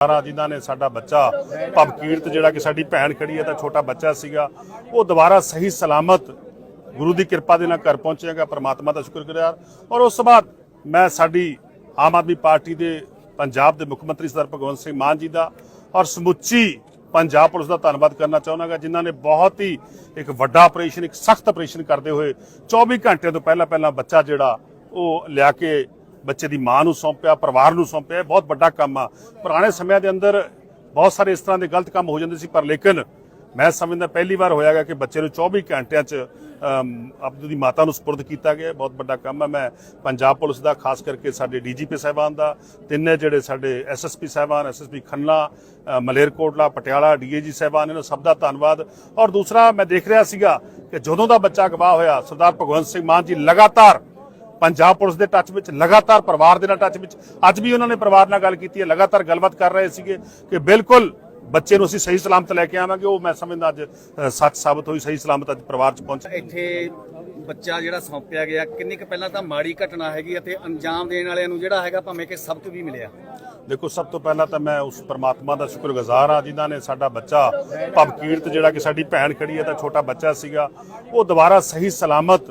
ਸਾਰਾ ਜਿਨ੍ਹਾਂ ਨੇ ਸਾਡਾ ਬੱਚਾ ਭਵਕੀਰਤ ਜਿਹੜਾ ਕਿ ਸਾਡੀ ਭੈਣ ਖੜੀ ਹੈ ਤਾਂ ਛੋਟਾ ਬੱਚਾ ਸੀਗਾ, ਉਹ ਦੁਬਾਰਾ ਸਹੀ ਸਲਾਮਤ ਗੁਰੂ ਦੀ ਕਿਰਪਾ ਦੇ ਨਾਲ ਘਰ ਪਹੁੰਚੇਗਾ ਪਰਮਾਤਮਾ ਦਾ ਸ਼ੁਕਰਗੁਜ਼ਾਰ। ਔਰ ਉਸ ਤੋਂ ਬਾਅਦ ਮੈਂ ਸਾਡੀ ਆਮ ਆਦਮੀ ਪਾਰਟੀ ਦੇ ਪੰਜਾਬ ਦੇ ਮੁੱਖ ਮੰਤਰੀ ਸਰਦਾਰ ਭਗਵੰਤ ਸਿੰਘ ਮਾਨ ਜੀ ਦਾ ਔਰ ਸਮੁੱਚੀ ਪੰਜਾਬ ਪੁਲਿਸ ਦਾ ਧੰਨਵਾਦ ਕਰਨਾ ਚਾਹੁੰਦਾਗਾ, ਜਿਨ੍ਹਾਂ ਨੇ ਬਹੁਤ ਹੀ ਇੱਕ ਵੱਡਾ ਆਪਰੇਸ਼ਨ ਇੱਕ ਸਖਤ ਆਪਰੇਸ਼ਨ ਕਰਦੇ ਹੋਏ 24 ਘੰਟਿਆਂ ਤੋਂ ਪਹਿਲਾਂ ਪਹਿਲਾਂ ਬੱਚਾ ਜਿਹੜਾ ਉਹ ਲਿਆ ਕੇ ਬੱਚੇ ਦੀ ਮਾਂ ਨੂੰ ਸੌਂਪਿਆ ਪਰਿਵਾਰ ਨੂੰ ਸੌਂਪਿਆ ਇਹ ਬਹੁਤ ਵੱਡਾ ਕੰਮ ਆ। ਪੁਰਾਣੇ ਸਮਿਆਂ ਦੇ ਅੰਦਰ ਬਹੁਤ ਸਾਰੇ ਇਸ ਤਰ੍ਹਾਂ ਦੇ ਗਲਤ ਕੰਮ ਹੋ ਜਾਂਦੇ ਸੀ ਪਰ ਲੇਕਿਨ ਮੈਂ ਸਮਝਦਾ ਪਹਿਲੀ ਵਾਰ ਹੋਇਆਗਾ ਕਿ ਬੱਚੇ ਨੂੰ 24 ਘੰਟਿਆਂ 'ਚ ਅਮ, ਆਪਣੀ ਮਾਤਾ ਨੂੰ ਸਪੁਰਦ ਕੀਤਾ ਗਿਆ। ਬਹੁਤ ਵੱਡਾ ਕੰਮ ਹੈ ਮੈਂ ਪੰਜਾਬ ਪੁਲਿਸ ਦਾ ਖਾਸ ਕਰਕੇ ਸਾਡੇ ਡੀਜੀਪੀ ਸਾਹਿਬਾਨ ਦਾ ਤਿੰਨੇ ਜਿਹੜੇ ਸਾਡੇ ਐਸਐਸਪੀ ਸਾਹਿਬਾਨ ਐਸਐਸਪੀ ਖੰਨਾ ਮਲੇਰਕੋਟਲਾ ਪਟਿਆਲਾ ਡੀਏਜੀ ਸਾਹਿਬਾਨ ਇਹਨਾਂ ਸਭ ਦਾ ਧੰਨਵਾਦ। ਔਰ ਦੂਸਰਾ ਮੈਂ ਦੇਖ ਰਿਹਾ ਸੀਗਾ ਕਿ ਜਦੋਂ ਦਾ ਬੱਚਾ ਗਵਾਹ ਹੋਇਆ ਸਰਦਾਰ ਭਗਵੰਤ ਸਿੰਘ ਮਾਨ ਜੀ ਲਗਾਤਾਰ ਪੰਜਾਬ ਪੁਲਿਸ ਦੇ ਟੱਚ ਵਿੱਚ ਲਗਾਤਾਰ ਪਰਿਵਾਰ ਦੇ ਨਾਲ ਟੱਚ ਵਿੱਚ। ਅੱਜ ਵੀ ਉਹਨਾਂ ਨੇ ਪਰਿਵਾਰ ਨਾਲ ਗੱਲ ਕੀਤੀ ਹੈ ਲਗਾਤਾਰ ਗੱਲਬਾਤ ਕਰ ਰਹੇ ਸੀਗੇ ਕਿ ਬਿਲਕੁਲ ਬੱਚੇ ਨੂੰ ਅਸੀਂ ਸਹੀ ਸਲਾਮਤ ਲੈ ਕੇ ਆਵਾਂਗੇ। ਉਹ ਮੈਂ ਸਮਝਦਾ ਅੱਜ ਸੱਚ ਸਾਬਤ ਹੋਈ ਸਹੀ ਸਲਾਮਤ ਅੱਜ ਪਰਿਵਾਰ 'ਚ ਪਹੁੰਚ। ਇੱਥੇ ਬੱਚਾ ਜਿਹੜਾ ਸੌਂਪਿਆ ਗਿਆ ਕਿੰਨੀ ਕੁ ਪਹਿਲਾਂ ਤਾਂ ਮਾੜੀ ਘਟਨਾ ਹੈਗੀ ਅਤੇ ਅੰਜਾਮ ਦੇਣ ਵਾਲਿਆਂ ਨੂੰ ਜਿਹੜਾ ਹੈਗਾ ਭਾਵੇਂ ਕਿ ਸਬਕ ਵੀ ਮਿਲਿਆ। ਦੇਖੋ ਸਭ ਤੋਂ ਪਹਿਲਾਂ ਤਾਂ ਮੈਂ ਉਸ ਪਰਮਾਤਮਾ ਦਾ ਸ਼ੁਕਰਗੁਜ਼ਾਰ ਹਾਂ ਜਿਨ੍ਹਾਂ ਨੇ ਸਾਡਾ ਬੱਚਾ ਭਵਕੀਰਤ ਜਿਹੜਾ ਕਿ ਸਾਡੀ ਭੈਣ ਖੜੀ ਹੈ ਤਾਂ ਛੋਟਾ ਬੱਚਾ ਸੀਗਾ ਉਹ ਦੁਬਾਰਾ ਸਹੀ ਸਲਾਮਤ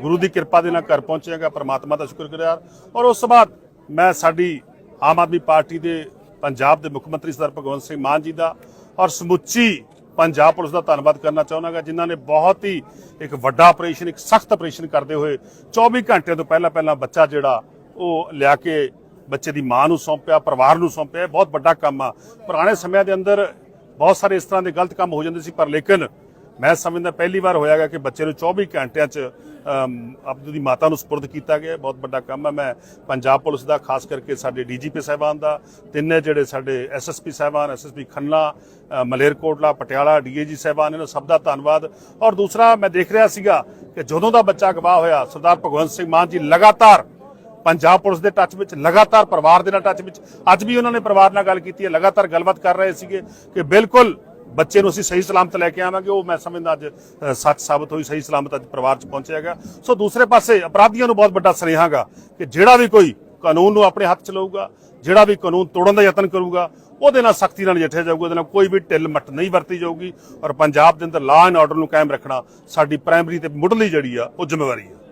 ਗੁਰੂ ਦੀ ਕਿਰਪਾ ਦੇ ਨਾਲ ਘਰ ਪਹੁੰਚੇਗਾ ਪਰਮਾਤਮਾ ਦਾ ਸ਼ੁਕਰਗੁਜ਼ਾਰ ਔਰ ਉਸ ਤੋਂ ਬਾਅਦ ਮੈਂ ਸਾਡੀ ਆਮ ਆਦਮੀ ਪਾਰਟੀ ਦੇ ਪੰਜਾਬ ਦੇ ਮੁੱਖ ਮੰਤਰੀ ਸਰਦਾਰ ਭਗਵੰਤ ਸਿੰਘ ਮਾਨ ਜੀ ਦਾ ਔਰ ਸਮੁੱਚੀ ਪੰਜਾਬ ਪੁਲਿਸ ਦਾ ਧੰਨਵਾਦ ਕਰਨਾ ਚਾਹੁੰਦਾਗਾ ਜਿਨ੍ਹਾਂ ਨੇ ਬਹੁਤ ਹੀ ਇੱਕ ਵੱਡਾ ਆਪਰੇਸ਼ਨ ਇੱਕ ਸਖਤ ਆਪਰੇਸ਼ਨ ਕਰਦੇ ਹੋਏ 24 ਘੰਟਿਆਂ ਤੋਂ ਪਹਿਲਾਂ ਪਹਿਲਾਂ ਬੱਚਾ ਜਿਹੜਾ ਉਹ ਲਿਆ ਕੇ ਬੱਚੇ ਦੀ ਮਾਂ ਨੂੰ ਸੌਂਪਿਆ, ਪਰਿਵਾਰ ਨੂੰ ਸੌਂਪਿਆ। ਇਹ ਬਹੁਤ ਵੱਡਾ ਕੰਮ ਆ। ਪੁਰਾਣੇ ਸਮਿਆਂ ਦੇ ਅੰਦਰ ਬਹੁਤ ਸਾਰੇ ਇਸ ਤਰ੍ਹਾਂ ਦੇ ਗਲਤ ਕੰਮ ਹੋ ਜਾਂਦੇ ਸੀ, ਪਰ ਲੇਕਿਨ ਮੈਂ ਸਮਝਦਾ ਪਹਿਲੀ ਵਾਰ ਹੋਇਆਗਾ ਕਿ ਬੱਚੇ ਨੂੰ 24 ਘੰਟਿਆਂ 'ਚ ਅਮ, ਆਪਣੀ ਮਾਤਾ ਨੂੰ ਸਪੁਰਦ ਕੀਤਾ ਗਿਆ। ਬਹੁਤ ਵੱਡਾ ਕੰਮ ਹੈ। ਮੈਂ ਪੰਜਾਬ ਪੁਲਿਸ ਦਾ ਖਾਸ ਕਰਕੇ ਸਾਡੇ ਡੀਜੀਪੀ ਸਾਹਿਬਾਨ ਦਾ ਤਿੰਨੇ ਜਿਹੜੇ ਸਾਡੇ ਐਸਐਸਪੀ ਸਾਹਿਬਾਨ ਐਸਐਸਪੀ ਖੰਨਾ ਮਲੇਰਕੋਟਲਾ ਪਟਿਆਲਾ ਡੀਏਜੀ ਸਾਹਿਬਾਨ ਇਹਨਾਂ ਸਭ ਦਾ ਧੰਨਵਾਦ। ਔਰ ਦੂਸਰਾ ਮੈਂ ਦੇਖ ਰਿਹਾ ਸੀਗਾ ਕਿ ਜਦੋਂ ਦਾ ਬੱਚਾ ਗਵਾਹ ਹੋਇਆ ਸਰਦਾਰ ਭਗਵੰਤ ਸਿੰਘ ਮਾਨ ਜੀ ਲਗਾਤਾਰ ਪੰਜਾਬ ਪੁਲਿਸ ਦੇ ਟੱਚ ਵਿੱਚ ਲਗਾਤਾਰ ਪਰਿਵਾਰ ਦੇ ਨਾਲ ਟੱਚ ਵਿੱਚ ਅੱਜ ਵੀ ਉਹਨਾਂ ਨੇ ਪਰਿਵਾਰ ਨਾਲ ਗੱਲ ਕੀਤੀ ਹੈ ਲਗਾਤਾਰ ਗੱਲਬਾਤ ਕਰ ਰਹੇ ਸੀਗੇ ਕਿ ਬਿਲਕੁਲ ਬੱਚੇ ਨੂੰ ਅਸੀਂ ਸਹੀ ਸਲਾਮਤ ਲੈ ਕੇ ਆਵਾਂਗੇ, ਉਹ ਮੈਂ ਸਮਝਦਾ ਅੱਜ ਸੱਚ ਸਾਬਤ ਹੋਈ, ਸਹੀ ਸਲਾਮਤ ਅੱਜ ਪਰਿਵਾਰ 'ਚ ਪਹੁੰਚਿਆ ਪਹੁੰਚਿਆਗਾ ਸੋ ਦੂਸਰੇ ਪਾਸੇ ਅਪਰਾਧੀਆਂ ਨੂੰ ਬਹੁਤ ਵੱਡਾ ਸੁਨੇਹਾਗਾ ਕਿ ਜਿਹੜਾ ਵੀ ਕੋਈ ਕਾਨੂੰਨ ਨੂੰ ਆਪਣੇ ਹੱਥ 'ਚ ਲਊਗਾ, ਜਿਹੜਾ ਵੀ ਕਾਨੂੰਨ ਤੋੜਨ ਦਾ ਯਤਨ ਕਰੂਗਾ, ਉਹਦੇ ਨਾਲ ਸਖਤੀ ਨਾਲ ਨਜਿੱਠਿਆ ਜਾਊਗਾ, ਉਹਦੇ ਨਾਲ ਕੋਈ ਵੀ ਢਿੱਲ ਮੱਟ ਨਹੀਂ ਵਰਤੀ ਜਾਊਗੀ ਔਰ ਪੰਜਾਬ ਦੇ ਅੰਦਰ ਲਾਅ ਐਂਡ ਆਰਡਰ ਨੂੰ ਕਾਇਮ ਰੱਖਣਾ ਸਾਡੀ ਪ੍ਰਾਇਮਰੀ ਤੇ ਮੁੱਢਲੀ ਜਿਹੜੀ ਆ, ਉਹ ਜ਼ਿੰਮੇਵਾਰੀ ਆ।